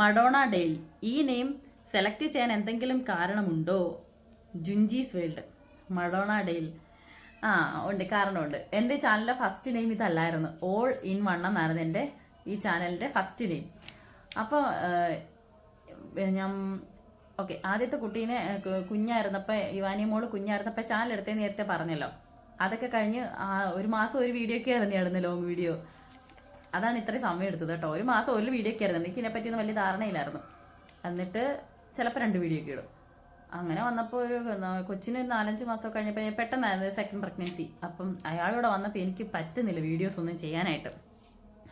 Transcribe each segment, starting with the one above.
Madonna Dale ഈ name select ചെയ്യാൻ എന്തെങ്കിലും കാരണമുണ്ടോ? ജുഞ്ചീസ് വേൾഡ്. Madonna Dale. ആ ഉണ്ട്. കാരണമുണ്ട്. എന്റെ ചാനലിന്റെ ഫസ്റ്റ് നെയിം ഇതല്ലായിരുന്നു. ഓൾ ഇൻ വൺ എന്നായിരുന്നു എന്റെ ഈ ചാനലിന്റെ ഫസ്റ്റ് നെയിം. അപ്പോൾ ഞാൻ ഓക്കെ ആദ്യത്തെ കുട്ടീനെ കുഞ്ഞായിരുന്നപ്പോൾ യുവാനി മോൾ കുഞ്ഞായിരുന്നപ്പോൾ ചാനൽ എടുത്തേ നേരത്തെ പറഞ്ഞല്ലോ. അതൊക്കെ കഴിഞ്ഞ് ഒരു മാസം ഒരു വീഡിയോ ഒക്കെ ആയിരുന്നു ഇടുന്ന ലോങ് വീഡിയോ. അതാണ് ഇത്രയും സമയം എടുത്തത് കേട്ടോ. ഒരു മാസം ഒരു വീഡിയോ ഒക്കെ ആയിരുന്നു. എനിക്ക് ഇതിനെപ്പറ്റിയൊന്നും വലിയ ധാരണയില്ലായിരുന്നു. എന്നിട്ട് ചിലപ്പോൾ രണ്ട് വീഡിയോ ഒക്കെ ഇടും. അങ്ങനെ വന്നപ്പോൾ ഒരു കൊച്ചിന് നാലഞ്ച് മാസം കഴിഞ്ഞപ്പോൾ പെട്ടെന്നായിരുന്നു സെക്കൻഡ് പ്രഗ്നൻസി അപ്പം അയാളിവിടെ വന്നപ്പോൾ എനിക്ക് പറ്റുന്നില്ല വീഡിയോസ് ഒന്നും ചെയ്യാനായിട്ട്.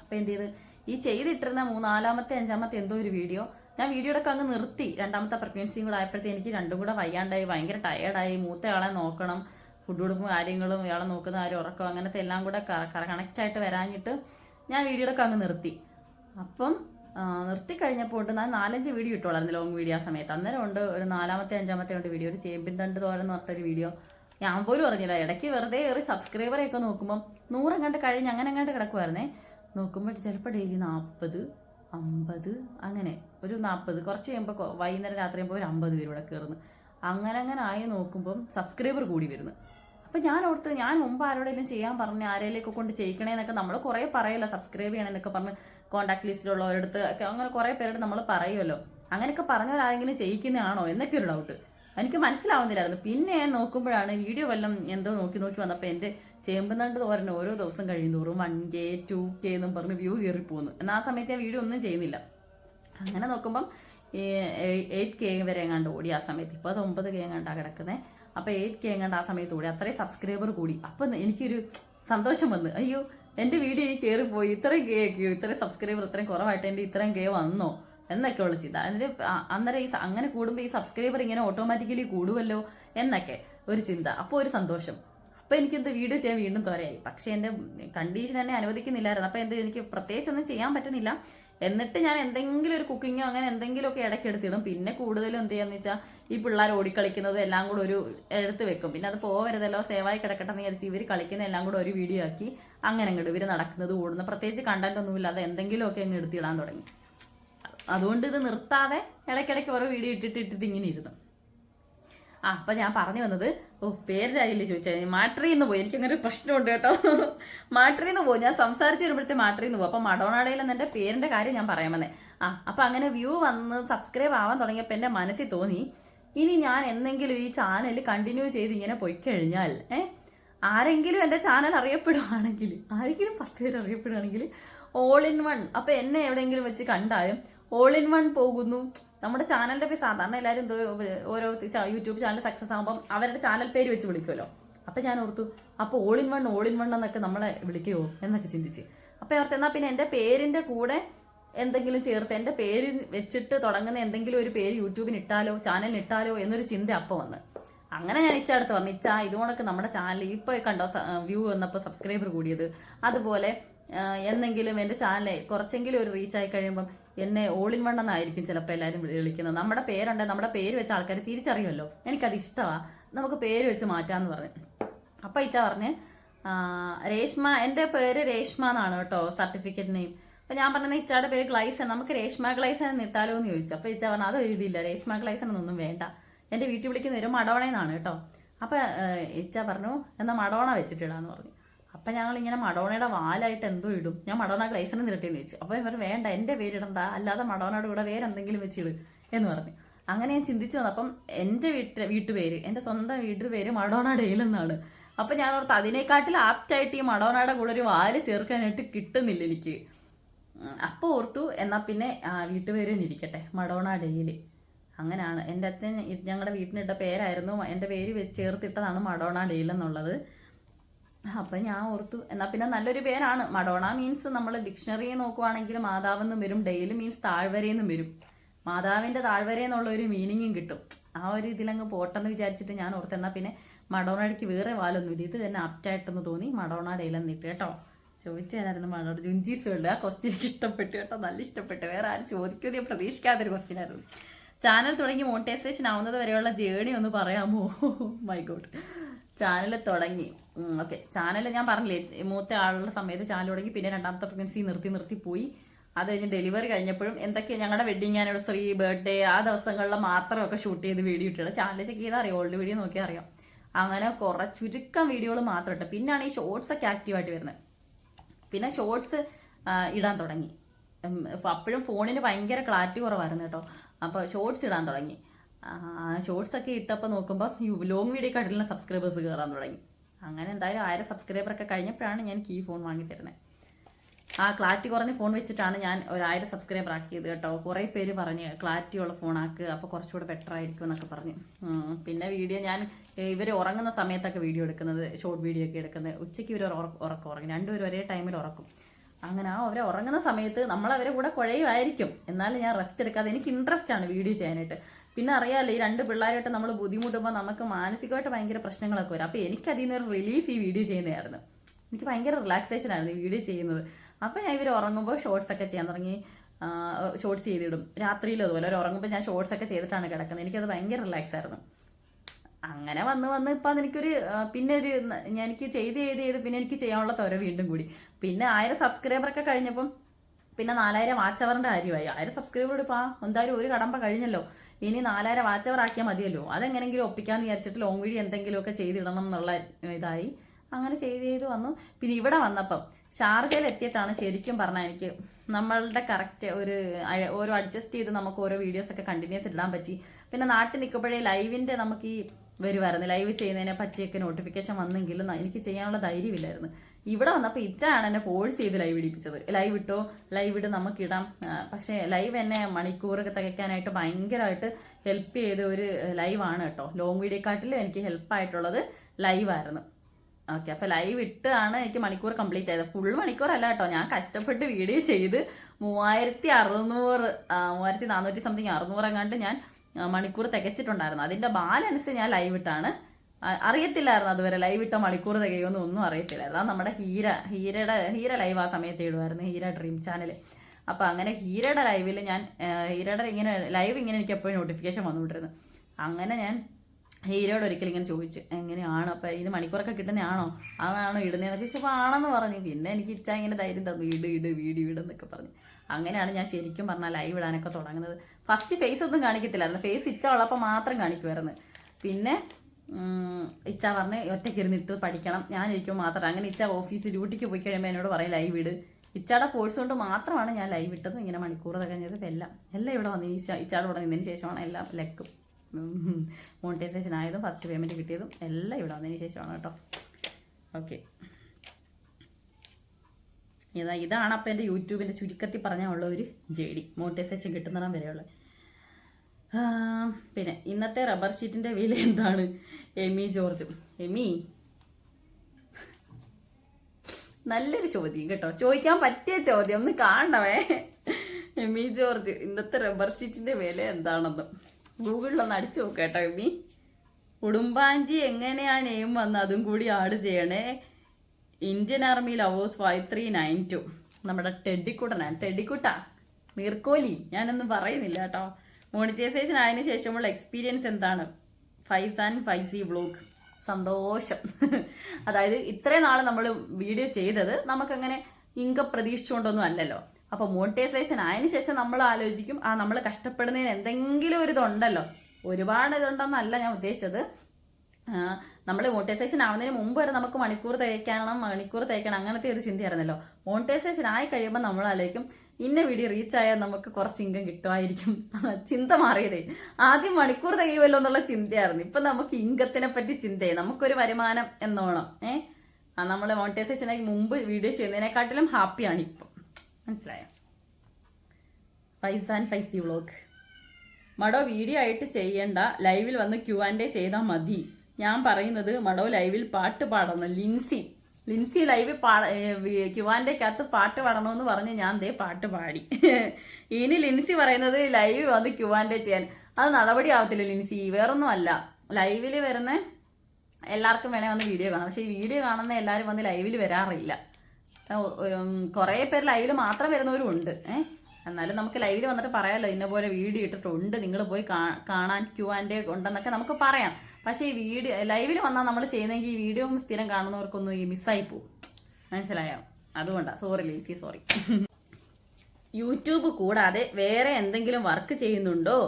അപ്പോൾ എന്ത് ചെയ്ത്? ഈ ചെയ്തിട്ടിരുന്ന മൂന്നാലാമത്തെ അഞ്ചാമത്തെ എന്തോ ഒരു വീഡിയോ ഞാൻ വീഡിയോടൊക്കെ അങ്ങ് നിർത്തി. രണ്ടാമത്തെ പ്രഗ്നൻസിയും കൂടെ ആയപ്പോഴത്തേക്ക് എനിക്ക് രണ്ടും കൂടെ വയ്യാണ്ടായി. ഭയങ്കര ടയേർഡായി മൂത്തയാളെ നോക്കണം. ഫുഡ് കൊടുക്കും കാര്യങ്ങളും ഇയാളെ നോക്കുന്ന കാര്യം ഉറക്കം അങ്ങനത്തെ എല്ലാം കൂടെ കണക്റ്റ് ആയിട്ട് വരാഞ്ഞിട്ട് ഞാൻ വീഡിയോടൊക്കെ അങ്ങ് നിർത്തി. അപ്പം നിർത്തി കഴിഞ്ഞപ്പോൾ ഞാൻ നാലഞ്ച് വീഡിയോ ഇട്ടോളായിരുന്നു ലോങ് വീഡിയോ ആ സമയത്ത്. അന്നേരം ഉണ്ട് ഒരു നാലാമത്തെ അഞ്ചാമത്തെ ഉണ്ട് വീഡിയോ ഒരു ചേമ്പിൻ തണ്ട് തോരൻ എന്ന് പറഞ്ഞൊരു വീഡിയോ ഞാൻ പോലും അറിഞ്ഞില്ല. ഇടയ്ക്ക് വെറുതെ കയറി സബ്സ്ക്രൈബറെയൊക്കെ നോക്കുമ്പം നൂറെങ്ങാണ്ട് കഴിഞ്ഞ് അങ്ങനെ എങ്ങാണ്ട് കിടക്കുമായിരുന്നേ നോക്കുമ്പോൾ ചിലപ്പോൾ ഡെയിലി നാൽപ്പത് അമ്പത് അങ്ങനെ ഒരു നാൽപ്പത് കുറച്ച് കഴിയുമ്പോൾ വൈകുന്നേരം രാത്രി ആകുമ്പോൾ ഒരു അമ്പത് പേര് ഇവിടെ കയറുന്നു അങ്ങനെ അങ്ങനെ ആയി നോക്കുമ്പം സബ്സ്ക്രൈബർ കൂടി വരുന്നു. അപ്പം ഞാൻ ഓർത്ത് ഞാൻ മുമ്പ് ആരോടെങ്കിലും ചെയ്യാൻ പറഞ്ഞു ആരെയൊക്കെ കൊണ്ട് ചെയ്യിക്കണേന്നൊക്കെ നമ്മൾ കുറേ പറയല്ലോ സബ്സ്ക്രൈബ് ചെയ്യണമെന്നൊക്കെ പറഞ്ഞ് കോൺടാക്ട് ലിസ്റ്റിലുള്ളവരടുത്ത് ഒക്കെ അങ്ങനെ കുറേ പേരോട് നമ്മൾ പറയുമല്ലോ അങ്ങനെയൊക്കെ പറഞ്ഞവരാരെങ്കിലും ചെയ്യിക്കുന്നതാണോ എന്നൊക്കെ ഒരു ഡൗട്ട് എനിക്ക് മനസ്സിലാവുന്നില്ലായിരുന്നു. പിന്നെ ഞാൻ നോക്കുമ്പോഴാണ് വീഡിയോ വല്ലതും എന്തോ നോക്കി നോക്കി വന്നപ്പോൾ എന്റെ ചേമ്പുന്നണ്ട് തോരൻ ഓരോ ദിവസം കഴിയുന്തോറും വൺ കെ ടു കെ എന്നും പറഞ്ഞ് വ്യൂ കയറി പോകുന്നു എന്നാൽ ആ സമയത്ത് ഞാൻ വീഡിയോ ഒന്നും ചെയ്യുന്നില്ല. അങ്ങനെ നോക്കുമ്പം എയ്റ്റ് കെ വരെ എങ്ങാണ്ട് ഓടി ആ സമയത്ത്. ഇപ്പോൾ അത് ഒമ്പത് കെ എങ്ങാണ്ടാണ് കിടക്കുന്നത് അപ്പോൾ എയ്റ്റ് കെ എങ്ങാണ്ട് ആ സമയത്ത് കൂടി അത്രയും സബ്സ്ക്രൈബർ കൂടി. അപ്പം എനിക്കൊരു സന്തോഷം വന്നു. അയ്യോ എന്റെ വീഡിയോ ഈ പോയി ഇത്രയും കെ ഇത്രയും സബ്സ്ക്രൈബർ ഇത്രയും കുറവായിട്ട് എന്റെ ഇത്രയും കെ വന്നോ? എന്നൊക്കെ ഉള്ള ചിന്ത. അതിന്റെ അന്നേരം ഈ അങ്ങനെ കൂടുമ്പോൾ ഈ സബ്സ്ക്രൈബർ ഇങ്ങനെ ഓട്ടോമാറ്റിക്കലി കൂടുമല്ലോ എന്നൊക്കെ ഒരു ചിന്ത. അപ്പോൾ ഒരു സന്തോഷം. അപ്പോൾ എനിക്കെന്ത് വീഡിയോ ചെയ്യാൻ വീണ്ടും ത്വരയായി. പക്ഷേ എന്റെ കണ്ടീഷൻ എന്നെ അനുവദിക്കുന്നില്ലായിരുന്നു. അപ്പോൾ എന്ത് എനിക്ക് പ്രത്യേകിച്ചൊന്നും ചെയ്യാൻ പറ്റുന്നില്ല. എന്നിട്ട് ഞാൻ എന്തെങ്കിലും ഒരു കുക്കിങ്ങോ അങ്ങനെ എന്തെങ്കിലുമൊക്കെ ഇടയ്ക്ക് എടുത്തിടും. പിന്നെ കൂടുതലും എന്ത് ചെയ്യാന്ന് വെച്ചാൽ ഈ പിള്ളേർ ഓടിക്കളിക്കുന്നത് എല്ലാം കൂടെ ഒരു എടുത്ത് വെക്കും. പിന്നെ അത് പോവരുതല്ലോ സേവായി കിടക്കട്ടെ എന്ന് വിചാരിച്ച് ഇവർ കളിക്കുന്ന എല്ലാം കൂടെ ഒരു വീഡിയോ ആക്കി അങ്ങനെ അങ്ങോട്ട് ഇവർ നടക്കുന്നത് ഓടുന്ന പ്രത്യേകിച്ച് കണ്ടന്റ് ഒന്നുമില്ലാതെ എന്തെങ്കിലുമൊക്കെ അങ്ങ് എടുത്തിടാൻ തുടങ്ങി. അതുകൊണ്ട് ഇത് നിർത്താതെ ഇടയ്ക്കിടയ്ക്ക് ഓരോ വീഡിയോ ഇട്ടിട്ട് ഇട്ടിട്ട് ഇങ്ങനെ ഇരുന്നു. ആ അപ്പം ഞാൻ പറഞ്ഞു വന്നത് ഓ പേരിലായില്ലേ ചോദിച്ചാൽ മാട്രീന്ന് പോയി. എനിക്കങ്ങനെ പ്രശ്നമുണ്ട് കേട്ടോ. മാട്രീന്ന് പോയി ഞാൻ സംസാരിച്ച് വരുമ്പോഴത്തെ മാട്രീന്ന് പോകും അപ്പം മഡോണാടയിൽ എന്റെ പേരിന്റെ കാര്യം ഞാൻ പറയാൻ വന്നേ. ആ അപ്പം അങ്ങനെ വ്യൂ വന്ന് സബ്സ്ക്രൈബ് ആവാൻ തുടങ്ങിയപ്പോൾ എന്റെ മനസ്സിൽ തോന്നി ഇനി ഞാൻ എന്തെങ്കിലും ഈ ചാനൽ കണ്ടിന്യൂ ചെയ്ത് ഇങ്ങനെ പോയി കഴിഞ്ഞാൽ ഏ ആരെങ്കിലും എന്റെ ചാനൽ അറിയപ്പെടുവാണെങ്കിൽ ആരെങ്കിലും പത്ത് പേര് അറിയപ്പെടുവാണെങ്കിൽ ഓൾ ഇൻ വൺ അപ്പം എന്നെ എവിടെയെങ്കിലും വെച്ച് കണ്ടാലും ഓൾ ഇൻ വൺ പോകുന്നു. നമ്മുടെ ചാനലിന്റെ പേര് സാധാരണ എല്ലാവരും ഓരോ യൂട്യൂബ് ചാനൽ സക്സസ് ആകുമ്പം അവരുടെ ചാനൽ പേര് വെച്ച് വിളിക്കുമല്ലോ അപ്പം ഞാൻ ഓർത്തു അപ്പോൾ all in one all in one എന്നൊക്കെ നമ്മളെ വിളിക്കുമോ എന്നൊക്കെ ചിന്തിച്ച്. അപ്പോൾ ഓർത്ത് എന്നാൽ പിന്നെ എന്റെ പേരിന്റെ കൂടെ എന്തെങ്കിലും ചേർത്ത് എന്റെ പേര് വെച്ചിട്ട് തുടങ്ങുന്ന എന്തെങ്കിലും ഒരു പേര് യൂട്യൂബിന് ഇട്ടാലോ ചാനലിന് ഇട്ടാലോ എന്നൊരു ചിന്ത അപ്പോൾ വന്ന്. അങ്ങനെ ഞാൻ ഇച്ച അടുത്ത് പറഞ്ഞു ഇച്ച ഇതുകൊണ്ടൊക്കെ നമ്മുടെ ചാനൽ ഇപ്പോൾ കണ്ടോ വ്യൂ വന്നപ്പോൾ സബ്സ്ക്രൈബർ കൂടിയത്. അതുപോലെ എന്നെങ്കിലും എന്റെ ചാനൽ കുറച്ചെങ്കിലും ഒരു റീച്ച് ആയി കഴിയുമ്പം എന്നെ ഓൾ ഇൻ വൺ എന്നായിരിക്കും ചിലപ്പോൾ എല്ലാവരും വിളിക്കുന്നത്. നമ്മുടെ പേരുണ്ട് നമ്മുടെ പേര് വെച്ച ആൾക്കാർ തിരിച്ചറിയുമല്ലോ. എനിക്കത് ഇഷ്ടമാണ് നമുക്ക് പേര് വെച്ച് മാറ്റാമെന്ന് പറഞ്ഞു. അപ്പം ഇച്ച പറഞ്ഞ് രേഷ്മ എന്റെ പേര് രേഷ്മ എന്നാണ് കേട്ടോ സർട്ടിഫിക്കറ്റ് നെയിം അപ്പം ഞാൻ പറഞ്ഞത് ഇച്ചയുടെ പേര് ഗ്ലൈസൺ. നമുക്ക് രേഷ്മ ഗ്ലൈസൺ എന്ന് ഇട്ടാലോ എന്ന് ചോദിച്ചു. അപ്പോൾ ഇച്ച പറഞ്ഞു അതൊരു ഇതില്ല. രേഷ്മ ഗ്ലൈസൺ എന്നൊന്നും വേണ്ട. എന്റെ വീട്ടിൽ വിളിക്കുന്ന ഒരു മടവണയെന്നാണ് കേട്ടോ. അപ്പം ഇച്ച പറഞ്ഞു എന്നാൽ മടവണ വെച്ചിട്ടിടാന്ന് പറഞ്ഞു. അപ്പം ഞങ്ങൾ ഇങ്ങനെ മടോണയുടെ വാലായിട്ട് എന്തോ ഇടും. ഞാൻ മടോണ ഗ്ലൈസറിന് നിരട്ടിയെന്ന് വെച്ചു. അപ്പോൾ ഇവർ വേണ്ട എന്റെ പേരിടണ്ട അല്ലാതെ മടോണയുടെ കൂടെ വേറെ എന്തെങ്കിലും വെച്ചിട് എന്ന് പറഞ്ഞു. അങ്ങനെ ഞാൻ ചിന്തിച്ചു വന്നപ്പം എന്റെ വീട്ടിലെ വീട്ടുപേര് എന്റെ സ്വന്തം വീട്ടുപേര് മടോണ ഡെയിൽ എന്നാണ്. അപ്പം ഞാൻ ഓർത്ത് അതിനേക്കാട്ടിൽ ആപ്റ്റായിട്ട് ഈ മടോണയുടെ കൂടെ ഒരു വാൽ ചേർക്കാനായിട്ട് കിട്ടുന്നില്ല എനിക്ക്. അപ്പോൾ ഓർത്തു എന്നാ പിന്നെ വീട്ടുപേര് ഇരിക്കട്ടെ മടോണ ഡെയിൽ. അങ്ങനെയാണ് എന്റെ അച്ഛൻ ഞങ്ങളുടെ വീട്ടിനിട്ട പേരായിരുന്നു എന്റെ പേര് ചേർത്തിട്ടതാണ് മഡോണ ഡെയിൽ എന്നുള്ളത്. അപ്പം ഞാൻ ഓർത്തു എന്നാൽ പിന്നെ നല്ലൊരു പേരാണ്. മഡോണ മീൻസ് നമ്മൾ ഡിക്ഷണറി നോക്കുവാണെങ്കിൽ മാതാവെന്നും വരും ഡെയിലി മീൻസ് താഴ്വരയെന്നും വരും. മാതാവിന്റെ താഴ്വര എന്നുള്ള ഒരു മീനിങ്ങും കിട്ടും. ആ ഒരു ഇതിലങ്ങ് പോട്ടെന്ന് വിചാരിച്ചിട്ട് ഞാൻ ഓർത്ത് എന്നാൽ പിന്നെ മഡോണയ്ക്ക് വേറെ വാലൊന്നുമില്ല ഇത് തന്നെ അപ്റ്റായിട്ടെന്ന് തോന്നി മഡോണ ഡെയിൽ എന്നിട്ട് കേട്ടോ. ചോദിച്ചതായിരുന്നു മഡോണ. ജുഞ്ചീസ് വേൾഡ് ആ ക്വസ്റ്റ്യൻ എനിക്ക് ഇഷ്ടപ്പെട്ടു കേട്ടോ നല്ല ഇഷ്ടപ്പെട്ടു. വേറെ ആരും ചോദിക്കുന്നത് പ്രതീക്ഷിക്കാത്തൊരു ക്വസ്റ്റ്യൻ ആയിരുന്നു. ചാനൽ തുടങ്ങി മോണിറ്റൈസേഷൻ ആവുന്നത് വരെയുള്ള ജേണി ഒന്ന് പറയാമോ? മൈ ഗോഡ് ചാനൽ തുടങ്ങി. ഓക്കെ ചാനൽ ഞാൻ പറഞ്ഞില്ലേ മൂത്ത ആളുള്ള സമയത്ത് ചാനൽ തുടങ്ങി പിന്നെ രണ്ടാമത്തെ പ്രഗ്നൻസി നിർത്തി നിർത്തി പോയി. അത് കഴിഞ്ഞ് ഡെലിവറി കഴിഞ്ഞപ്പോഴും എന്തൊക്കെ ഞങ്ങളുടെ വെഡിങ് ആനിവേഴ്സറി ബർത്ത്ഡേ ആ ദിവസങ്ങളിൽ മാത്രമൊക്കെ ഷൂട്ട് ചെയ്ത് വീഡിയോ ഇട്ടിട്ട് ചാനൽ ചെക്ക് ചെയ്താൽ അറിയാം? ഓൾഡ് വീഡിയോ നോക്കിയാൽ അറിയാം? അങ്ങനെ കുറേ ചുരുക്കം വീഡിയോകൾ മാത്രം ഇട്ട്. പിന്നാണ് ഈ ഷോർട്സ് ഒക്കെ ആക്റ്റീവായിട്ട് വരുന്നത് പിന്നെ ഷോർട്സ് ഇടാൻ തുടങ്ങി. അപ്പോഴും ഫോണിന് ഭയങ്കര ക്ലാരിറ്റി കുറവായിരുന്നു കേട്ടോ. അപ്പോൾ ഷോർട്സ് ഇടാൻ തുടങ്ങി. ഷോർട്സ് ഒക്കെ ഇട്ടപ്പോൾ നോക്കുമ്പോൾ ലോങ് വീഡിയോ കണ്ടില്ല സബ്സ്ക്രൈബേഴ്സ് കയറാൻ തുടങ്ങി. അങ്ങനെ എന്തായാലും ആയിരം സബ്സ്ക്രൈബറൊക്കെ കഴിഞ്ഞപ്പോഴാണ് ഞാൻ കീ ഫോൺ വാങ്ങിത്തരുന്നത് ആ ക്ലാരിറ്റി കുറഞ്ഞ ഫോൺ വെച്ചിട്ടാണ് ഞാൻ ഒരു ആയിരം സബ്സ്ക്രൈബർ ആക്കിയത് കേട്ടോ. കുറേ പേര് പറഞ്ഞ് ക്ലാരിറ്റി ഉള്ള ഫോൺ ആക്കുക അപ്പോൾ കുറച്ചുകൂടെ ബെറ്റർ ആയിരിക്കും എന്നൊക്കെ പറഞ്ഞു. പിന്നെ വീഡിയോ ഞാൻ ഇവർ ഉറങ്ങുന്ന സമയത്തൊക്കെ വീഡിയോ എടുക്കുന്നത് ഷോർട്ട് വീഡിയോ ഒക്കെ എടുക്കുന്നത്. ഉച്ചയ്ക്ക് ഇവർ ഉറക്കം ഉറങ്ങും. രണ്ടുപേരും ഒരേ ടൈമിൽ ഉറക്കും. അങ്ങനെ ആ അവരെ ഉറങ്ങുന്ന സമയത്ത് നമ്മൾ അവരെ കൂടെ കുഴയുമായിരിക്കും. എന്നാലും ഞാൻ റെസ്റ്റ് എടുക്കാതെ എനിക്ക് ഇൻട്രസ്റ്റ് ആണ് വീഡിയോ ചെയ്യാനായിട്ട്. പിന്നെ അറിയാമല്ലോ ഈ രണ്ട് പിള്ളേരായിട്ട് നമ്മൾ ബുദ്ധിമുട്ടുമ്പോൾ നമുക്ക് മാനസികമായിട്ട് ഭയങ്കര പ്രശ്നങ്ങളൊക്കെ വരും. അപ്പോൾ എനിക്ക് അതിൽ നിന്നൊരു റിലീഫ് ഈ വീഡിയോ ചെയ്യുന്നതായിരുന്നു. എനിക്ക് ഭയങ്കര റിലാക്സേഷൻ ആയിരുന്നു ഈ വീഡിയോ ചെയ്യുന്നത്. അപ്പോൾ ഞാൻ ഇവർ ഉറങ്ങുമ്പോൾ ഷോർട്സ് ഒക്കെ ചെയ്യാൻ തുടങ്ങി. ഷോർട്സ് ചെയ്തിടും. രാത്രിയിലും അതുപോലെ അവർ ഉറങ്ങുമ്പോൾ ഞാൻ ഷോർട്സ് ഒക്കെ ചെയ്തിട്ടാണ് കിടക്കുന്നത്. എനിക്കത് ഭയങ്കര റിലാക്സ് ആയിരുന്നു. അങ്ങനെ വന്ന് വന്ന് ഇപ്പം അതെനിക്കൊരു ആ, പിന്നെ ഒരു ഞാൻ എനിക്ക് ചെയ്ത് ചെയ്ത് ചെയ്ത് പിന്നെ എനിക്ക് ചെയ്യാനുള്ള തൊര വീണ്ടും കൂടി. പിന്നെ ആയിരം സബ്സ്ക്രൈബറൊക്കെ കഴിഞ്ഞപ്പം പിന്നെ നാലായിരം വാച്ച് അവറിന്റെ കാര്യമായി. ആയിരം സബ്സ്ക്രൈബർ ഇപ്പം ആ എന്തായാലും ഒരു കടമ്പ കഴിഞ്ഞല്ലോ. ഇനി നാലായിരം വാച്ച് ആക്കിയാൽ മതിയല്ലോ. അതെങ്ങനെങ്കിലും ഒപ്പിക്കാമെന്ന് വിചാരിച്ചിട്ട് ലോങ് വീഡിയോ എന്തെങ്കിലുമൊക്കെ ചെയ്തിടണം എന്നുള്ള ഇതായി. അങ്ങനെ ചെയ്ത് ചെയ്ത് വന്നു. പിന്നെ ഇവിടെ വന്നപ്പം ഷാർജയിൽ എത്തിയിട്ടാണ് ശരിക്കും പറഞ്ഞാൽ എനിക്ക് നമ്മളുടെ കറക്റ്റ് ഒരു ഓരോ അഡ്ജസ്റ്റ് ചെയ്ത് നമുക്ക് ഓരോ വീഡിയോസൊക്കെ കണ്ടിന്യൂസ് ഇടാൻ പറ്റി. പിന്നെ നാട്ടിൽ നിൽക്കുമ്പോഴേ ലൈവിന്റെ നമുക്ക് ഈ വരുമായിരുന്നു. ലൈവ് ചെയ്യുന്നതിനെ പറ്റിയൊക്കെ നോട്ടിഫിക്കേഷൻ വന്നെങ്കിലും എനിക്ക് ചെയ്യാനുള്ള ധൈര്യമില്ലായിരുന്നു. ഇവിടെ വന്നപ്പോൾ ഇച്ചാണ് എന്നെ ഫോഴ്സ് ചെയ്ത് ലൈവ് ഇടിപ്പിച്ചത്. ലൈവ് ഇട്ടോ? ലൈവ് ഇട്ട് നമുക്കിടാം. പക്ഷേ ലൈവ് എന്നെ മണിക്കൂർ തികയ്ക്കാനായിട്ട് ഭയങ്കരമായിട്ട് ഹെൽപ്പ് ചെയ്ത ഒരു ലൈവാണ് കേട്ടോ. ലോങ് വീഡിയോക്കാട്ടിലും എനിക്ക് ഹെൽപ്പായിട്ടുള്ളത് ലൈവായിരുന്നു ഓക്കെ അപ്പോൾ ലൈവ് ഇട്ടാണ് എനിക്ക് മണിക്കൂർ കംപ്ലീറ്റ് ചെയ്തത്. ഫുൾ മണിക്കൂർ അല്ല കേട്ടോ. ഞാൻ കഷ്ടപ്പെട്ട് വീഡിയോ ചെയ്ത് മൂവായിരത്തി അറുന്നൂറ് മൂവായിരത്തി നാനൂറ്റി സംതിങ് അറുന്നൂറ് എങ്ങാണ്ട് ഞാൻ മണിക്കൂർ തികച്ചിട്ടുണ്ടായിരുന്നു. അതിന്റെ ബാലൻസ് ഞാൻ ലൈവ് ഇട്ടാണ് അറിയത്തില്ലായിരുന്നു അതുവരെ ലൈവ് ഇട്ട മണിക്കൂർ തികയുമെന്ന് ഒന്നും അറിയത്തില്ലായിരുന്നു അത് നമ്മുടെ ഹീര ഹീരയുടെ ഹീര ലൈവ് ആ സമയത്ത് ഇടുമായിരുന്നു ഹീര ഡ്രീം ചാനൽ അപ്പോൾ അങ്ങനെ ഹീരയുടെ ലൈവിൽ ഞാൻ ഹീരയുടെ ഇങ്ങനെ ലൈവ് ഇങ്ങനെ എനിക്ക് എപ്പോഴും നോട്ടിഫിക്കേഷൻ വന്നുകൊണ്ടിരുന്നു. അങ്ങനെ ഞാൻ ഹീരോട് ഒരിക്കലും ഇങ്ങനെ ചോദിച്ചു എങ്ങനെയാണ്? അപ്പം ഇതിന് മണിക്കൂറൊക്കെ കിട്ടുന്നതാണോ? അതാണോ ഇടുന്നതെന്നൊക്കെ ചോദിച്ചപ്പോൾ ആണെന്ന് പറഞ്ഞു. പിന്നെ എനിക്ക് ഇച്ചാ ഇങ്ങനെ ധൈര്യം തന്നു. ഇട് ഇട് വീഡിയോ ഇടുന്നൊക്കെ പറഞ്ഞു. അങ്ങനെയാണ് ഞാൻ ശരിക്കും പറഞ്ഞാൽ ലൈവ് ഇടാനൊക്കെ തുടങ്ങുന്നത്. ഫസ്റ്റ് ഫേസ് ഒന്നും കാണിക്കത്തില്ലായിരുന്നു. ഫേസ് ഇച്ച ഉള്ളപ്പോൾ മാത്രം കാണിക്കുമായിരുന്നു പിന്നെ ഇച്ച പറഞ്ഞ് ഒറ്റയ്ക്ക് ഇരുന്നിട്ട് പഠിക്കണം. ഞാനിരിക്കും മാത്രം. അങ്ങനെ ഇച്ച ഓഫീസ് ഡ്യൂട്ടിക്ക് പോയി കഴിയുമ്പോൾ എന്നോട് പറയും ലൈവ് ഇട് ഇച്ചാടെ ഫോഴ്സ് കൊണ്ട് മാത്രമാണ് ഞാൻ ലൈവ് ഇട്ടത് ഇങ്ങനെ മണിക്കൂർ തകഞ്ഞത് എല്ലാം. എല്ലാം ഇവിടെ വന്നു ഇച്ചാട് ഇവിടെ നിന്നതിന് ശേഷമാണ് എല്ലാം ലക്കും. മോണിറ്റൈസേഷൻ ആയതും ഫസ്റ്റ് പേയ്മെന്റ് കിട്ടിയതും എല്ലാം ഇവിടെ വന്നതിന് ശേഷമാണ് കേട്ടോ. ഓക്കെ ഇതാ ഇതാണ് അപ്പം എന്റെ യൂട്യൂബിന്റെ ചുരുക്കത്തിൽ പറഞ്ഞാൽ ഉള്ള ഒരു ജേഡി മോണിറ്റൈസേഷൻ കിട്ടുന്നിടം വരെയുള്ള ആ, പിന്നെ ഇന്നത്തെ റബ്ബർ ഷീറ്റിന്റെ വില എന്താണ്? Amy George. എമി. നല്ലൊരു ചോദ്യം കേട്ടോ. ചോദിക്കാൻ പറ്റിയ ചോദ്യം. ഒന്ന് കാണണമേ. എമി ജോർജ് ഇന്നത്തെ റബ്ബർ ഷീറ്റിന്റെ വില എന്താണെന്ന്. ഗൂഗിളിലൊന്ന് അടിച്ചു നോക്കാം കേട്ടോ എമി. ഉടുമ്പാഞ്ചി എങ്ങനെയാ നെയിം വന്ന് അതും കൂടി ആഡ് ചെയ്യണേ? Indian army lovers five three nine two. നമ്മുടെ ടെഡിക്കുട്ടനാണ് ടെഡിക്കുട്ട. നീർക്കോലി. ഞാനൊന്നും പറയുന്നില്ല കേട്ടോ. മോണിറ്റൈസേഷൻ ആയതിനു ശേഷമുള്ള എക്സ്പീരിയൻസ് എന്താണ്? ഫൈസ് ആൻഡ് ഫൈസി വ്ലോഗ് സന്തോഷം. അതായത് ഇത്രയും നാൾ നമ്മൾ വീഡിയോ ചെയ്തത് നമുക്കങ്ങനെ ഇൻകം പ്രതീക്ഷിച്ചുകൊണ്ടൊന്നും അല്ലല്ലോ. അപ്പോൾ മോണിറ്റൈസേഷൻ ആയതിനു ശേഷം നമ്മൾ ആലോചിക്കും ആ നമ്മൾ കഷ്ടപ്പെടുന്നതിന് എന്തെങ്കിലും ഒരു ഇതുണ്ടല്ലോ. ഒരുപാട് ഇതുണ്ടെന്നല്ല ഞാൻ ഉദ്ദേശിച്ചത്. നമ്മൾ മോണിറ്റൈസേഷൻ ആവുന്നതിന് മുമ്പ് വരെ നമുക്ക് മണിക്കൂർ തയ്ക്കണം മണിക്കൂർ തയ്ക്കണം അങ്ങനത്തെ ഒരു ചിന്തയായിരുന്നല്ലോ. മോണിറ്റൈസേഷൻ ആയി കഴിയുമ്പോൾ നമ്മൾ ആലോചിക്കും ഇന്ന വീഡിയോ റീച്ച് ആയാൽ നമുക്ക് കുറച്ച് ഇൻകം കിട്ടുമായിരിക്കും. ചിന്ത മാറിയതേ. ആദ്യം മണിക്കൂർ തികയുമല്ലോ എന്നുള്ള ചിന്തയായിരുന്നു. ഇപ്പം നമുക്ക് ഇൻകത്തിനെ പറ്റി ചിന്തയായി. നമുക്കൊരു വരുമാനം എന്നോണം. ഏ? നമ്മൾ മോണിറ്റൈസേഷനായി മുമ്പ് വീഡിയോ ചെയ്യുന്നതിനെക്കാട്ടിലും ഹാപ്പിയാണ് ഇപ്പം. മനസ്സിലായോ? ഫൈസ് ആൻഡ് ഫൈസി വ്ളോഗ് മടോ വീഡിയോ ആയിട്ട് ചെയ്യേണ്ട. ലൈവിൽ വന്ന് ക്യു ആൻഡ് ചെയ്താൽ മതി. ഞാൻ പറയുന്നത് മടോ ലൈവിൽ പാട്ട് പാടണം. ലിൻസി. ലിൻസി ലൈവ് പാ ക്യുവാന്റെ ആൻഡേക്കകത്ത് പാട്ട് പാടണമെന്ന് പറഞ്ഞ് ഞാൻ ദേ പാട്ട് പാടി. ഇനി ലിൻസി പറയുന്നത് ലൈവ് വന്ന് ക്യുവാന്റെ ചെയ്യാൻ. അത് നടപടി ആവത്തില്ല ലിൻസി വേറൊന്നും അല്ല. ലൈവിൽ വരുന്ന എല്ലാവർക്കും വേണേൽ വന്ന് വീഡിയോ കാണാം. പക്ഷേ ഈ വീഡിയോ കാണുന്ന എല്ലാവരും വന്ന് ലൈവിൽ വരാറില്ല. കുറേ പേര് ലൈവിൽ മാത്രം വരുന്നവരും ഉണ്ട്. ഏഹ് എന്നാലും നമുക്ക് ലൈവിൽ വന്നിട്ട് പറയാമല്ലോ ഇന്ന പോലെ വീഡിയോ ഇട്ടിട്ടുണ്ട് നിങ്ങൾ പോയി കാണാൻ ക്യുവാന്റെ ഉണ്ടെന്നൊക്കെ നമുക്ക് പറയാം. പക്ഷേ ഈ വീഡിയോ ലൈവിൽ വന്നാൽ നമ്മൾ ചെയ്യുന്നെങ്കിൽ ഈ വീഡിയോ സ്ഥിരം കാണുന്നവർക്കൊന്നും ഈ മിസ്സായി പോകും മനസ്സിലായോ? അതുകൊണ്ടാണ് സോറി ലേസി സോറി യൂട്യൂബ് കൂടാതെ വേറെ എന്തെങ്കിലും വർക്ക് ചെയ്യുന്നുണ്ടോ?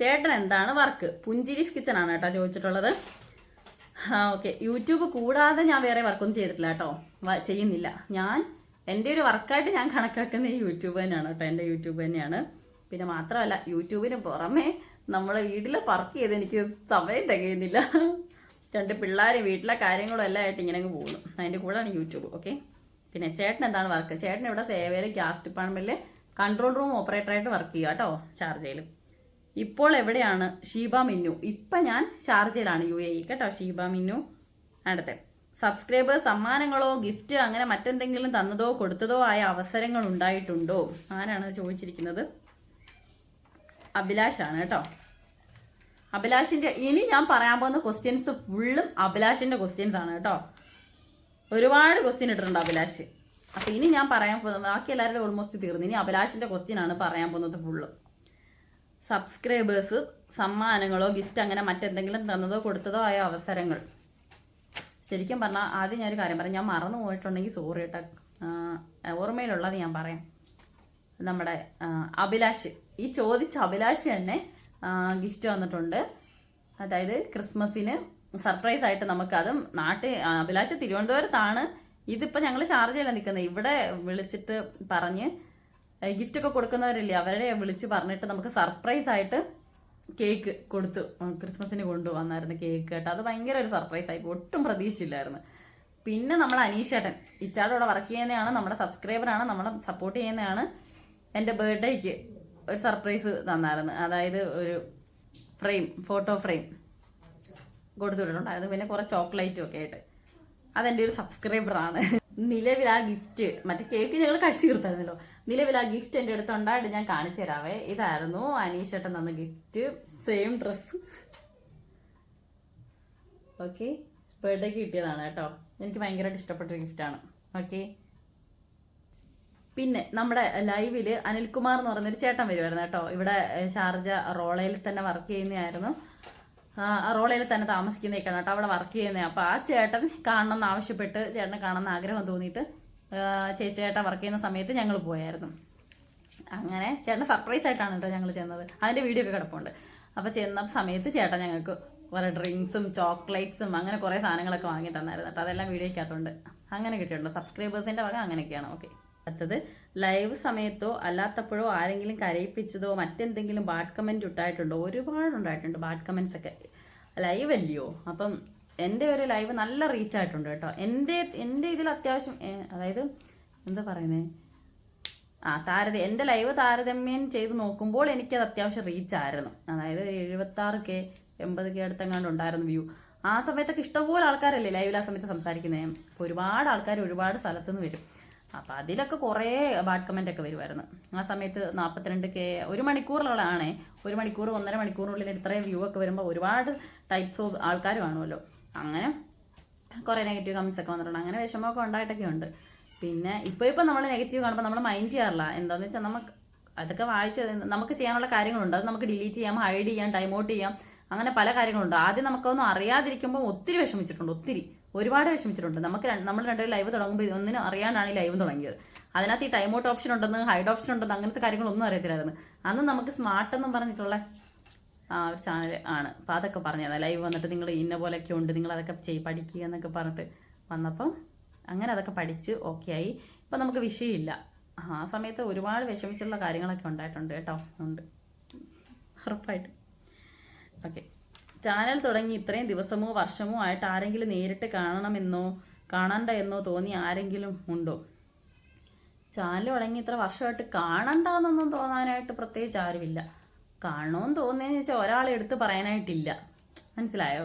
ചേട്ടൻ എന്താണ് വർക്ക് പുഞ്ചിരിസ് കിച്ചൺ ആണ് കേട്ടോ ചോദിച്ചിട്ടുള്ളത്. ആ ഓക്കെ യൂട്യൂബ് കൂടാതെ ഞാൻ വേറെ വർക്കൊന്നും ചെയ്തിട്ടില്ല കേട്ടോ. ചെയ്യുന്നില്ല. ഞാൻ എന്റെ ഒരു വർക്കായിട്ട് ഞാൻ കണക്കാക്കുന്ന യൂട്യൂബ് തന്നെയാണ് കേട്ടോ എന്റെ യൂട്യൂബ് തന്നെയാണ്. പിന്നെ മാത്രമല്ല യൂട്യൂബിന് പുറമെ നമ്മുടെ വീട്ടിലെ വർക്ക് ചെയ്ത് എനിക്ക് സമയം തികയുന്നില്ല. രണ്ട് പിള്ളേർ വീട്ടിലെ കാര്യങ്ങളും എല്ലാം ആയിട്ട് ഇങ്ങനെ അങ്ങ് പോകുന്നു. അതിന്റെ കൂടെയാണ് യൂട്യൂബ് ഓക്കെ പിന്നെ ചേട്ടൻ എന്താണ് വർക്ക് ചേട്ടൻ ഇവിടെ സേവയിൽ ഗ്യാസ് ഡിപ്പാർട്ട്മെന്റിൽ കൺട്രോൾ റൂം ഓപ്പറേറ്ററായിട്ട് വർക്ക് ചെയ്യുക കേട്ടോ ഷാർജയിൽ ഇപ്പോൾ എവിടെയാണ് ഷീബ മിന്നു? ഇപ്പം ഞാൻ ഷാർജയിലാണ് യു എ കേട്ടോ ഷീബ മിന്നു അടുത്ത സബ്സ്ക്രൈബർ സമ്മാനങ്ങളോ ഗിഫ്റ്റ് അങ്ങനെ മറ്റെന്തെങ്കിലും തന്നതോ കൊടുത്തതോ ആയ അവസരങ്ങൾ ഉണ്ടായിട്ടുണ്ടോ? ആരാണ് ചോദിച്ചിരിക്കുന്നത്? അഭിലാഷാണ് കേട്ടോ. അഭിലാഷിന്റെ ഇനി ഞാൻ പറയാൻ പോകുന്ന ക്വസ്റ്റ്യൻസ് ഫുള്ളും അഭിലാഷിന്റെ ക്വസ്റ്റ്യൻസ് ആണ് കേട്ടോ. ഒരുപാട് ക്വസ്റ്റ്യൻ ഇട്ടിട്ടുണ്ട് അഭിലാഷ്. അപ്പൊ ഇനി ഞാൻ പറയാൻ പോകുന്നത് ബാക്കി എല്ലാവരും ഓൾമോസ്റ്റ് തീർന്നു. ഇനി അഭിലാഷിന്റെ ക്വസ്റ്റ്യൻ ആണ് പറയാൻ പോകുന്നത് ഫുള്ളും സബ്സ്ക്രൈബേഴ്സ് സമ്മാനങ്ങളോ ഗിഫ്റ്റ് അങ്ങനെ മറ്റെന്തെങ്കിലും തന്നതോ കൊടുത്തതോ ആയ അവസരങ്ങൾ. ശരിക്കും പറഞ്ഞാൽ ആദ്യം ഞാനൊരു കാര്യം പറയാം. ഞാൻ മറന്നു പോയിട്ടുണ്ടെങ്കിൽ സോറി കേട്ടോ ഓർമ്മയിലുള്ളത് ഞാൻ പറയാം. നമ്മുടെ അഭിലാഷ്. ഈ ചോദിച്ച അഭിലാഷ് തന്നെ ഗിഫ്റ്റ് വന്നിട്ടുണ്ട് അതായത് ക്രിസ്മസിന് സർപ്രൈസ് ആയിട്ട് നമുക്കതും നാട്ടിൽ അഭിലാഷ് തിരുവനന്തപുരത്താണ്. ഇതിപ്പോൾ ഞങ്ങൾ ഷാർജയിലാണ് നിൽക്കുന്നത് ഇവിടെ വിളിച്ചിട്ട് പറഞ്ഞ് ഗിഫ്റ്റ് ഒക്കെ കൊടുക്കുന്നവരില്ലേ അവരെ വിളിച്ച് പറഞ്ഞിട്ട് നമുക്ക് സർപ്രൈസ് ആയിട്ട് കേക്ക് കൊടുത്തു. ക്രിസ്മസിന് കൊണ്ടുവന്നായിരുന്നു കേക്ക് കേട്ടോ. അത് ഭയങ്കര ഒരു സർപ്രൈസ് ആയി ഒട്ടും പ്രതീക്ഷിച്ചില്ലായിരുന്നു പിന്നെ നമ്മുടെ അനീഷേട്ടൻ. ഇച്ചാടോടെ വർക്ക് ചെയ്യുന്നതാണ് നമ്മുടെ സബ്സ്ക്രൈബറാണ് നമ്മളെ സപ്പോർട്ട് ചെയ്യുന്നതാണ്. എന്റെ ബർത്ത്ഡേക്ക് ഒരു സർപ്രൈസ് തന്നായിരുന്നു. അതായത് ഒരു ഫ്രെയിം ഫോട്ടോ ഫ്രെയിം കൊടുത്തു വിട്ടിട്ടുണ്ടായിരുന്നു പിന്നെ കുറേ ചോക്ലേറ്റും ഒക്കെ ആയിട്ട്. അതെന്റെ ഒരു സബ്സ്ക്രൈബറാണ് നിലവിൽ ആ ഗിഫ്റ്റ് മറ്റേ കേക്ക് ഞങ്ങൾ കഴിച്ചു തീർത്തായിരുന്നല്ലോ. നിലവിൽ ആ ഗിഫ്റ്റ് എന്റെ അടുത്ത് ഉണ്ടായിട്ട് ഞാൻ കാണിച്ചു തരാവേ. ഇതായിരുന്നു അനീഷേട്ടൻ തന്ന ഗിഫ്റ്റ് സെയിം ഡ്രസ് ഓക്കെ ബർത്ത്ഡേക്ക് കിട്ടിയതാണ് കേട്ടോ. എനിക്ക് ഭയങ്കരമായിട്ട് ഇഷ്ടപ്പെട്ടൊരു ഗിഫ്റ്റാണ് ഓക്കെ പിന്നെ നമ്മുടെ ലൈവിൽ അനിൽകുമാർ എന്ന് പറയുന്നൊരു ചേട്ടൻ വരുമായിരുന്നു കേട്ടോ. ഇവിടെ ഷാർജ റോളയിൽ തന്നെ വർക്ക് ചെയ്യുന്നതായിരുന്നു. റോളയിൽ തന്നെ താമസിക്കുന്നേക്കാണ് കേട്ടോ അവിടെ വർക്ക് ചെയ്യുന്നത് അപ്പോൾ ആ ചേട്ടൻ കാണണം എന്ന് ആവശ്യപ്പെട്ട് ചേട്ടനെ കാണണമെന്ന് ആഗ്രഹം തോന്നിയിട്ട് ചേച്ചി ചേട്ടൻ വർക്ക് ചെയ്യുന്ന സമയത്ത് ഞങ്ങൾ പോയായിരുന്നു. അങ്ങനെ ചേട്ടൻ സർപ്രൈസ് ആയിട്ടാണ് കേട്ടോ ഞങ്ങൾ ചെന്നത്. അതിന്റെ വീഡിയോ ഒക്കെ കിടപ്പുണ്ട്. അപ്പോൾ ചെന്ന സമയത്ത് ചേട്ടൻ ഞങ്ങൾക്ക് കുറേ ഡ്രിങ്ക്സും ചോക്ലേറ്റ്സും അങ്ങനെ കുറേ സാധനങ്ങളൊക്കെ വാങ്ങി തന്നായിരുന്നു കേട്ടോ. അതെല്ലാം വീഡിയോയ്ക്കകത്തുണ്ട് അങ്ങനെ കിട്ടിയിട്ടുണ്ട്. സബ്സ്ക്രൈബേഴ്സിന്റെ വക അങ്ങനെയൊക്കെയാണ്. ഓക്കെ അടുത്തത്. ലൈവ് സമയത്തോ അല്ലാത്തപ്പോഴോ ആരെങ്കിലും കരയിപ്പിച്ചതോ മറ്റെന്തെങ്കിലും ബാഡ് കമന്റ് ഉണ്ടായിട്ടുണ്ടോ ഒരുപാട് ഉണ്ടായിട്ടുണ്ട് ബാഡ് കമൻസ് ഒക്കെ. ലൈവ് അല്ലയോ? അപ്പം എന്റെ ഒരു ലൈവ് നല്ല റീച്ച് ആയിട്ടുണ്ട് കേട്ടോ. എന്റെ എന്റെ ഇതിൽ അത്യാവശ്യം അതായത് എന്താ പറയുന്നത് ആ താരത എന്റെ ലൈവ് താരതമ്യം ചെയ്ത് നോക്കുമ്പോൾ എനിക്കത് അത്യാവശ്യം റീച്ച് ആയിരുന്നു. അതായത് എഴുപത്താറ് കെ എൺപത് കെ അടുത്തെങ്ങാണ്ട് ഉണ്ടായിരുന്നു വ്യൂ ആ സമയത്തൊക്കെ ഇഷ്ടംപോലെ ആൾക്കാരല്ലേ ലൈവിൽ ആ സമയത്ത് സംസാരിക്കുന്നത് ഒരുപാട് ആൾക്കാർ ഒരുപാട് സ്ഥലത്തുനിന്ന് വരും. അപ്പോൾ അതിലൊക്കെ കുറേ ബാഡ് കമന്റ് ഒക്കെ വരുമായിരുന്നു ആ സമയത്ത് നാൽപ്പത്തിരണ്ട് കെ ഒരു മണിക്കൂറിലുള്ളതാണേ. ഒരു മണിക്കൂർ ഒന്നര മണിക്കൂറിനുള്ളിൽ ഇത്രയും വ്യൂ ഒക്കെ വരുമ്പോൾ ഒരുപാട് ടൈപ്സ് ഓഫ് ആൾക്കാർ കാണുമല്ലോ അങ്ങനെ കുറേ നെഗറ്റീവ് കമൻസ് ഒക്കെ വന്നിട്ടുണ്ട്. അങ്ങനെ വിഷമമൊക്കെ ഉണ്ടായിട്ടൊക്കെ ഉണ്ട്. പിന്നെ ഇപ്പോൾ ഇപ്പോൾ നമ്മൾ നെഗറ്റീവ് കാണുമ്പോൾ നമ്മൾ മൈൻഡ് ചെയ്യാറില്ല. എന്താണെന്ന് വെച്ചാൽ നമുക്ക് അതൊക്കെ വായിച്ച് നമുക്ക് ചെയ്യാനുള്ള കാര്യങ്ങളുണ്ട്. അത് നമുക്ക് ഡിലീറ്റ് ചെയ്യാം ഹൈഡ് ചെയ്യാം ടൈം ഔട്ട് ചെയ്യാം. അങ്ങനെ പല കാര്യങ്ങളുണ്ട്. ആദ്യം നമുക്കൊന്നും അറിയാതിരിക്കുമ്പോൾ ഒത്തിരി വിഷമിച്ചിട്ടുണ്ട്. ഒത്തിരി. ഒരുപാട് വിഷമിച്ചിട്ടുണ്ട്. നമുക്ക് നമ്മൾ രണ്ടുപേരും ലൈവ് തുടങ്ങുമ്പോൾ ഇതൊന്നിനും അറിയാനാണ് ഈ ലൈവ് തുടങ്ങിയത്. അതിനകത്ത് ഈ ടൈം ഔട്ട് ഓപ്ഷൻ ഉണ്ടെന്ന് ഹൈഡ് ഓപ്ഷൻ ഉണ്ടെന്ന് അങ്ങനത്തെ കാര്യങ്ങളൊന്നും അറിയത്തില്ലായിരുന്നു. അന്ന് നമുക്ക് സ്മാർട്ട് എന്നും പറഞ്ഞിട്ടുള്ള ആ ഒരു ചാനൽ ആണ്. അപ്പോൾ അതൊക്കെ പറഞ്ഞത് ലൈവ് വന്നിട്ട് നിങ്ങൾ ഇന്ന പോലെയൊക്കെ ഉണ്ട് നിങ്ങൾ അതൊക്കെ ചെയ് പഠിക്കുക എന്നൊക്കെ പറഞ്ഞിട്ട് വന്നപ്പം അങ്ങനെ അതൊക്കെ പഠിച്ച് ഓക്കെ ആയി. ഇപ്പം നമുക്ക് വിഷയമില്ല. ആ സമയത്ത് ഒരുപാട് വിഷമിച്ചുള്ള കാര്യങ്ങളൊക്കെ ഉണ്ടായിട്ടുണ്ട് കേട്ടോ. ഉണ്ട്. ഉറപ്പായിട്ടും. ഓക്കെ ചാനൽ തുടങ്ങി ഇത്രയും ദിവസമോ വർഷമോ ആയിട്ട് ആരെങ്കിലും നേരിട്ട് കാണണമെന്നോ കാണണ്ട എന്നോ തോന്നി ആരെങ്കിലും ഉണ്ടോ? ചാനൽ തുടങ്ങി ഇത്ര വർഷമായിട്ട് കാണണ്ടെന്നൊന്നും തോന്നാനായിട്ട് പ്രത്യേകിച്ച് ആരുമില്ല. കാണണമെന്ന് തോന്നിയെന്ന് വെച്ചാൽ ഒരാളെ എടുത്ത് പറയാനായിട്ടില്ല. മനസ്സിലായോ?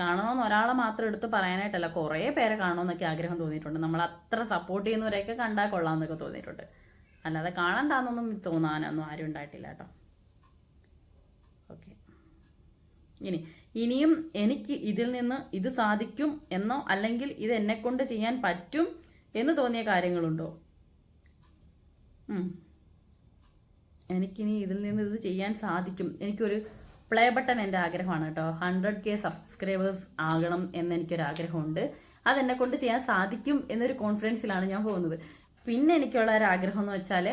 കാണണമെന്ന് ഒരാളെ മാത്രം എടുത്ത് പറയാനായിട്ടല്ല കുറേ പേരെ കാണണമെന്നൊക്കെ ആഗ്രഹം തോന്നിയിട്ടുണ്ട്. നമ്മൾ അത്ര സപ്പോർട്ട് ചെയ്യുന്നവരെയൊക്കെ കണ്ടാൽ കൊള്ളാമെന്നൊക്കെ തോന്നിയിട്ടുണ്ട്. അല്ലാതെ കാണണ്ടെന്നൊന്നും തോന്നാനൊന്നും ആരും ഉണ്ടായിട്ടില്ല കേട്ടോ ഓക്കെ ഇനി ഇനിയും എനിക്ക് ഇതിൽ നിന്ന് ഇത് സാധിക്കും എന്നോ അല്ലെങ്കിൽ ഇത് എന്നെ കൊണ്ട് ചെയ്യാൻ പറ്റും എന്ന് തോന്നിയ കാര്യങ്ങളുണ്ടോ. എനിക്കിനി ഇതിൽ നിന്ന് ഇത് ചെയ്യാൻ സാധിക്കും. എനിക്കൊരു പ്ലേ ബട്ടൺ എന്റെ ആഗ്രഹമാണ് കേട്ടോ. ഹൺഡ്രഡ് കെ സബ്സ്ക്രൈബേഴ്സ് ആകണം എന്നെനിക്കൊരാഗ്രഹമുണ്ട്. അതെന്നെ കൊണ്ട് ചെയ്യാൻ സാധിക്കും എന്നൊരു കോൺഫിഡൻസിലാണ് ഞാൻ പോകുന്നത്. പിന്നെ എനിക്കുള്ള ഒരു ആഗ്രഹം എന്ന് വെച്ചാൽ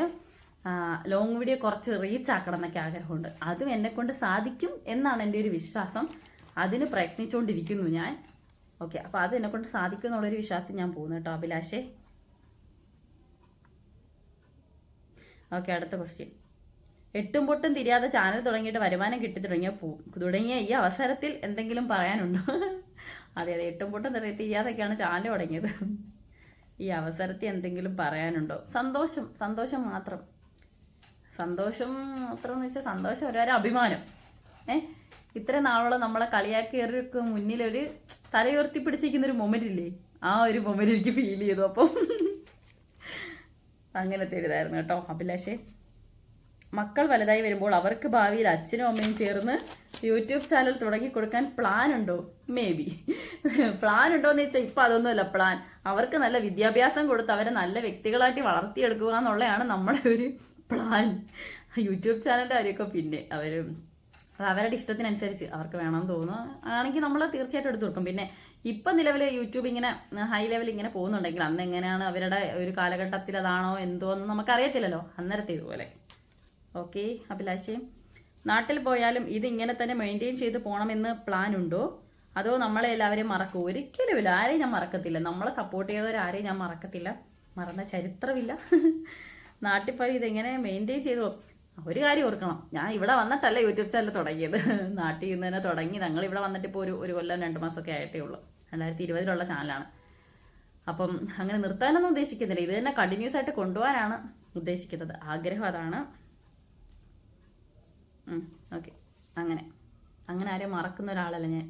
ലോങ് വീഡിയോ കുറച്ച് റീച്ച് ആക്കണം എന്നൊക്കെ ആഗ്രഹമുണ്ട്. അതും എന്നെ കൊണ്ട് സാധിക്കും എന്നാണ് എന്റെ ഒരു വിശ്വാസം. അതിന് പ്രയത്നിച്ചുകൊണ്ടിരിക്കുന്നു ഞാൻ. ഓക്കെ അപ്പോൾ അത് എന്നെ കൊണ്ട് സാധിക്കും എന്നുള്ളൊരു വിശ്വാസം ഞാൻ പോകുന്നു കേട്ടോ അഭിലാഷേ. ഓക്കെ അടുത്ത ക്വസ്റ്റ്യൻ എട്ടും പൊട്ടും തിരിയാതെ ചാനൽ തുടങ്ങിയിട്ട് വരുമാനം കിട്ടി തുടങ്ങിയ പോ തുടങ്ങിയ ഈ അവസരത്തിൽ എന്തെങ്കിലും പറയാനുണ്ടോ? അതെ അതെ എട്ടും പൊട്ടും തിരി- തിരിയാതൊക്കെയാണ് ചാനൽ തുടങ്ങിയത്. ഈ അവസരത്തിൽ എന്തെങ്കിലും പറയാനുണ്ടോ? സന്തോഷം സന്തോഷം മാത്രം. സന്തോഷം മാത്രം എന്ന് വെച്ചാൽ സന്തോഷം ഒരു അഭിമാനം. ഏ? ഇത്ര നാളോളം നമ്മളെ കളിയാക്കിയവർക്ക് മുന്നിലൊരു തലയുയർത്തി പിടിച്ചിരിക്കുന്ന ഒരു മൊമെന്റ് ഇല്ലേ? ആ ഒരു മൊമെന്റ് എനിക്ക് ഫീൽ ചെയ്തു അപ്പം. അങ്ങനത്തെ ഒരിതായിരുന്നു കേട്ടോ അഭിലാഷേ. മക്കൾ വലുതായി വരുമ്പോൾ അവർക്ക് ഭാവിയിൽ അച്ഛനും അമ്മയും ചേർന്ന് യൂട്യൂബ് ചാനൽ തുടങ്ങി കൊടുക്കാൻ പ്ലാൻ ഉണ്ടോ? മേ ബി പ്ലാൻ ഉണ്ടോ എന്ന് വെച്ചാൽ ഇപ്പം അതൊന്നുമല്ല പ്ലാൻ അവർക്ക് നല്ല വിദ്യാഭ്യാസം കൊടുത്ത് അവരെ നല്ല വ്യക്തികളായിട്ട് വളർത്തിയെടുക്കുക എന്നുള്ളതാണ് നമ്മുടെ ഒരു പ്ലാൻ യൂട്യൂബ് ചാനലിന്റെ കാര്യമൊക്കെ പിന്നെ അവർ അവരുടെ ഇഷ്ടത്തിനനുസരിച്ച് അവർക്ക് വേണമെന്ന് തോന്നുന്നു. ആണെങ്കിൽ നമ്മൾ തീർച്ചയായിട്ടും എടുത്തു കൊടുക്കും. പിന്നെ ഇപ്പം നിലവിൽ യൂട്യൂബ് ഇങ്ങനെ ഹൈ ലെവൽ ഇങ്ങനെ പോകുന്നുണ്ടെങ്കിൽ അന്ന് എങ്ങനെയാണ് അവരുടെ ഒരു കാലഘട്ടത്തിൽ അതാണോ എന്തോ എന്ന് നമുക്കറിയത്തില്ലല്ലോ. അന്നേരത്തെ ഇതുപോലെ. ഓക്കെ അഭിലാഷയും നാട്ടിൽ പോയാലും ഇത് ഇങ്ങനെ തന്നെ മെയിന്റെയിൻ ചെയ്ത് പോകണമെന്ന് പ്ലാൻ ഉണ്ടോ? അതോ നമ്മളെ എല്ലാവരെയും മറക്കും? ഒരിക്കലുമില്ല. ആരെയും ഞാൻ മറക്കത്തില്ല. നമ്മളെ സപ്പോർട്ട് ചെയ്തവരാരെയും ഞാൻ മറക്കത്തില്ല. മറന്ന ചരിത്രമില്ല. നാട്ടിൽ പോയി ഇതെങ്ങനെ മെയിന്റെയിൻ ചെയ്തു. ഒരു കാര്യം ഓർക്കണം. ഞാൻ ഇവിടെ വന്നിട്ടല്ല യൂട്യൂബ് ചാനൽ തുടങ്ങിയത്. നാട്ടിൽ നിന്ന് തന്നെ തുടങ്ങി. ഞങ്ങൾ ഇവിടെ വന്നിട്ട് ഇപ്പോൾ ഒരു ഒരു കൊല്ലം രണ്ട് മാസമൊക്കെ ആയിട്ടേ ഉള്ളൂ. രണ്ടായിരത്തി ഇരുപതിലുള്ള ചാനലാണ് അപ്പം അങ്ങനെ നിർത്താനൊന്നും ഉദ്ദേശിക്കുന്നില്ല. ഇത് തന്നെ കണ്ടിന്യൂസ് ആയിട്ട് കൊണ്ടുപോകാനാണ് ഉദ്ദേശിക്കുന്നത്. ആഗ്രഹം അതാണ്. ഓക്കെ അങ്ങനെ. അങ്ങനെ ആരെയും മറക്കുന്ന ഒരാളല്ല ഞാൻ.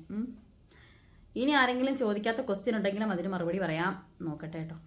ഇനി ആരെങ്കിലും ചോദിക്കാത്ത ക്വസ്റ്റ്യൻ ഉണ്ടെങ്കിലും അതിന് മറുപടി പറയാം. നോക്കട്ടെ കേട്ടോ.